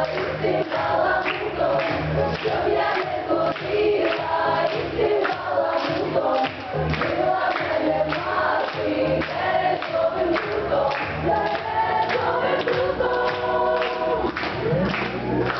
мати березовим путом, щоб я не ходила і стимала мутом, щоб не ходила і стимала мутом. Била мене мати березовим путом, березовим путом.